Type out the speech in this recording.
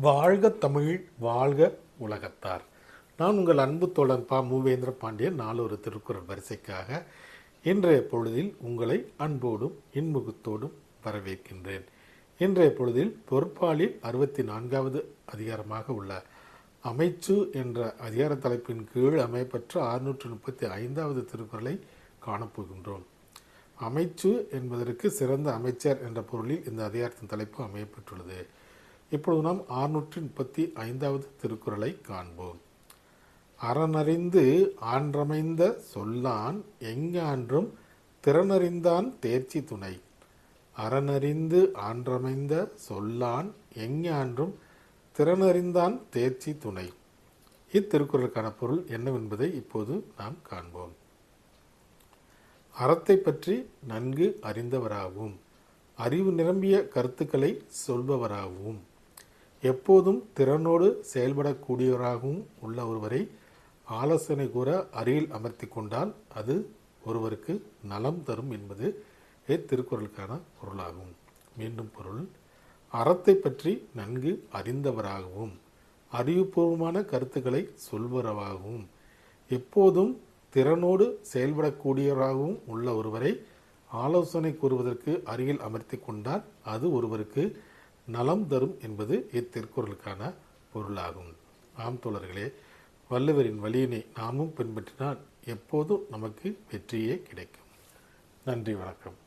வாழ்க தமிழ் வாழ்க உலகத்தார். நான் உங்கள் அன்பு தோழன் பா. மூவேந்திர பாண்டியன். நாலொரு திருக்குறள் வரிசைக்காக இன்றைய பொழுதில் உங்களை அன்போடும் இன்முகத்தோடும் வரவேற்கின்றேன். இன்றைய பொழுதில் பொறுப்பாளில் அறுபத்தி நான்காவது அதிகாரமாக உள்ள அமைச்சு என்ற அதிகார தலைப்பின் கீழ் அமைப்பற்ற அறுநூற்று முப்பத்தி ஐந்தாவது திருக்குறளை காணப்போகின்றோம். அமைச்சு என்பதற்கு சிறந்த அமைச்சர் என்ற பொருளில் இந்த அதிகாரத்தின் தலைப்பு அமையப்பெற்றுள்ளது. இப்பொழுது நாம் ஆறுநூற்றி முப்பத்தி ஐந்தாவது திருக்குறளை காண்போம். அறனறிந்து ஆன்றமைந்த சொல்லான் எஞ்ஞான்றும் திறனறிந்தான் தேர்ச்சி துணை. அறனறிந்து ஆன்றமைந்த சொல்லான் எங்கான்றும் திறனறிந்தான் தேர்ச்சி துணை. இத்திருக்குறளுக்கான பொருள் என்னவென்பதை இப்போது நாம் காண்போம். அறத்தை பற்றி நன்கு அறிந்தவராகவும் அறிவு நிரம்பிய கருத்துக்களை சொல்பவராகவும் எப்போதும் திறனோடு செயல்படக்கூடியவராகவும் உள்ள ஒருவரை ஆலோசனை கூற அருகில் அமர்த்தி கொண்டால் அது ஒருவருக்கு நலம் தரும் என்பது இத்திருக்குறளுக்கான பொருளாகும். மீண்டும் பொருள் அறத்தை பற்றி நன்கு அறிந்தவராகவும் அறிவுபூர்வமான கருத்துக்களை சொல்பவராகவும் எப்போதும் திறனோடு செயல்படக்கூடியவராகவும் உள்ள ஒருவரை ஆலோசனை கூறுவதற்கு அருகில் அமர்த்தி கொண்டால் அது ஒருவருக்கு நலம் தரும் என்பது இத்திருக்குறளுக்கான பொருளாகும். ஆம் தோழர்களே வள்ளுவரின் வழியினை நாமும் பின்பற்றினால் எப்போதும் நமக்கு வெற்றியே கிடைக்கும். நன்றி வணக்கம்.